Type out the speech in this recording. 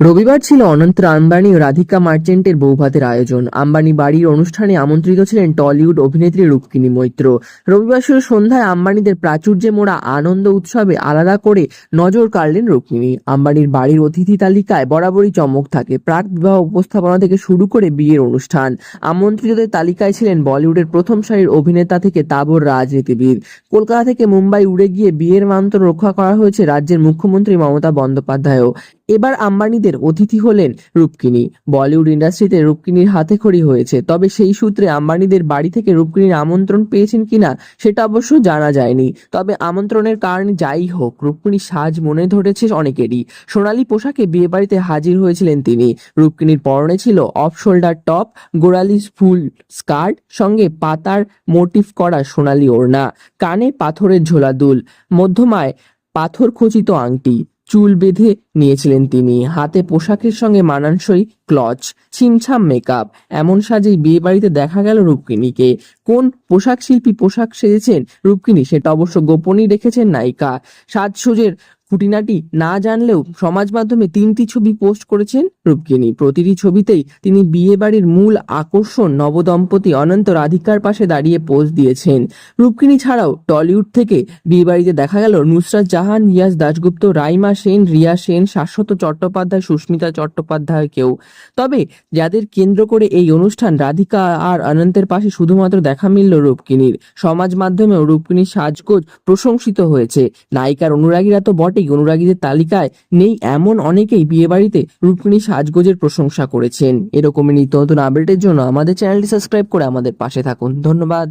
রবিবার ছিল অনন্ত আম্বানি ও রাধিকা মার্চেন্টের বৌভাতের আয়োজন। আম্বানি বাড়ির অনুষ্ঠানে আমন্ত্রিত ছিলেন টলিউড অভিনেত্রী রূপকিনী মৈত্র। রবিবার শুরু সন্ধ্যায় আম্বানিদের প্রাচুর্যে মোড়া আনন্দ উৎসবে আলাদা করে নজর কাড়লেন রুক্মিণী। আম্বানির বাড়ির অতিথি তালিকায় বরাবরই চমক থাকে। প্রাক বিবাহ উপস্থাপনা থেকে শুরু করে বিয়ের অনুষ্ঠান। আমন্ত্রিতদের তালিকায় ছিলেন বলিউডের প্রথম সারির অভিনেতা থেকে তাবর রাজনীতিবিদ। কলকাতা থেকে মুম্বাই উড়ে গিয়ে বিয়ের মান্তর রক্ষা করা হয়েছে রাজ্যের মুখ্যমন্ত্রী মমতা বন্দ্যোপাধ্যায়ও। এবার আম্বানিদের অতিথি হলেন রূপকিনী। বলিউড ইন্ডাস্ট্রিতে রূপকিনীর হাতে খড়ি হয়েছে। তবে সেই সূত্রে আম্বানিদের বাড়ি থেকে রূপকিনীর আমন্ত্রণ পেয়েছেন কিনা সেটা অবশ্য জানা যায়নি। তবে আমন্ত্রণের কারণ যাই হোক, রূপকিনীর সাজ মনে ধরেছে অনেকেরই। সোনালী পোশাকে বিয়ে বাড়িতে হাজির হয়েছিলেন তিনি। রূপকিনীর পরনে ছিল অফ শোল্ডার টপ, গোড়ালি ফুল স্কার্ট, সঙ্গে পাতার মোটিভ করা সোনালী ওড়না, কানে পাথরের ঝোলা দুল, মধ্যমায় পাথর খচিত আংটি। চুল বেঁধে নিয়েছিলেন তিনি। হাতে পোশাকের সঙ্গে মানানসই ক্লচ ছিমছাম মেকআপ, এমন সাজেই বিয়ে বাড়িতে দেখা গেল রূপকিনীকে। কোন পোশাক শিল্পী পোশাক সেজেছেন রূপকিনী সেটা অবশ্য গোপনই রেখেছেন নায়িকা। সাজসুজের খুঁটিনাটি না জানলেও সমাজ মাধ্যমে তিনটি ছবি পোস্ট করেছেন রূপকিনী। প্রতিটি ছবিতেই তিনি বিয়ে বাড়ির মূল আকর্ষণ নবদম্পতি অনন্ত রাধিকার পাশে দাঁড়িয়ে পোস্ট দিয়েছেন। রূপকিনী ছাড়াও টলিউড থেকে বিয়ে বাড়িতে দেখা গেল নুসরাত জাহান, রিয়াজ দাশগুপ্ত, রাইমা সেন, রিয়া সেন, শাশ্বত চট্টোপাধ্যায়, সুস্মিতা চট্টোপাধ্যায়কেও। তবে যাদের কেন্দ্র করে এই অনুষ্ঠান রাধিকা আর অনন্তের পাশে শুধুমাত্র দেখা মিলল রূপকিনীর। সমাজ মাধ্যমেও রূপকিনীর সাজগোজ প্রশংসিত হয়েছে। নায়িকার অনুরাগীরা তো বটেই, অনুরাগীদের তালিকায় নেই এমন অনেকেই বিয়েবাড়িতে রূপকিনীর সাজগোজের প্রশংসা করেছেন। এরকমই নিত্য নতুন আপডেটের জন্য আমাদের চ্যানেলটি সাবস্ক্রাইব করে আমাদের পাশে থাকুন। ধন্যবাদ।